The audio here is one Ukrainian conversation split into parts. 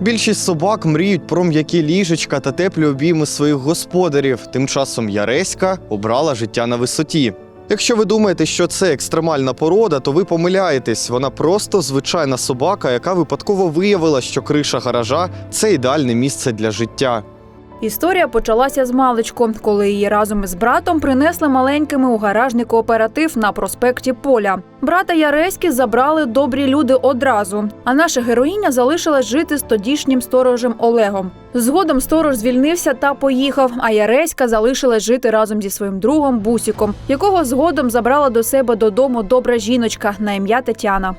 Більшість собак мріють про м'які ліжечка та теплі обійми своїх господарів. Тим часом Яреська обрала життя на висоті. Якщо ви думаєте, що це екстремальна порода, то ви помиляєтесь. Вона просто звичайна собака, яка випадково виявила, що криша гаража це ідеальне місце для життя. Історія почалася з маличку, коли її разом із братом принесли маленькими у гаражний кооператив на проспекті Поля. Брата Яреськи забрали добрі люди одразу. А наша героїня залишилась жити з тодішнім сторожем Олегом. Згодом сторож звільнився та поїхав. А Яреська залишилась жити разом зі своїм другом Бусіком, якого згодом забрала до себе додому добра жіночка на ім'я Тетяна.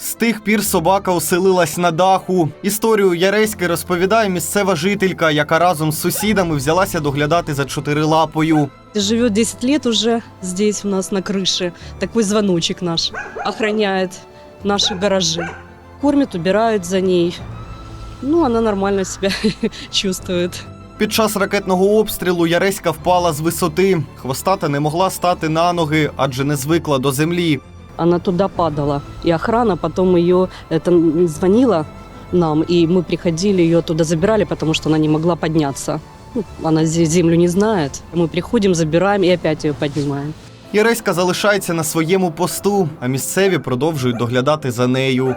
З тих пір собака оселилась на даху. Історію Яреськи розповідає місцева жителька, яка разом з сусідами взялася доглядати за чотирилапою. Живет 10 лет уже здесь у нас на крыше. Такой звоночек наш охраняет наши гаражи. Кормит, убирает за ней. Ну, она нормально себя чувствует. Під час ракетного обстрілу Яреська впала з висоти. Хвостата не могла стати на ноги, адже не звикла до землі Она туда падала. И охрана потом ее это, м, звонила нам, и мы приходили, ее туда забирали, потому что она не могла подняться. Ну, Она здесь землю не знает. Мы приходим, забираем и опять ее поднимаем. Яреська залишається на своєму посту, а місцеві продовжують доглядати за нею.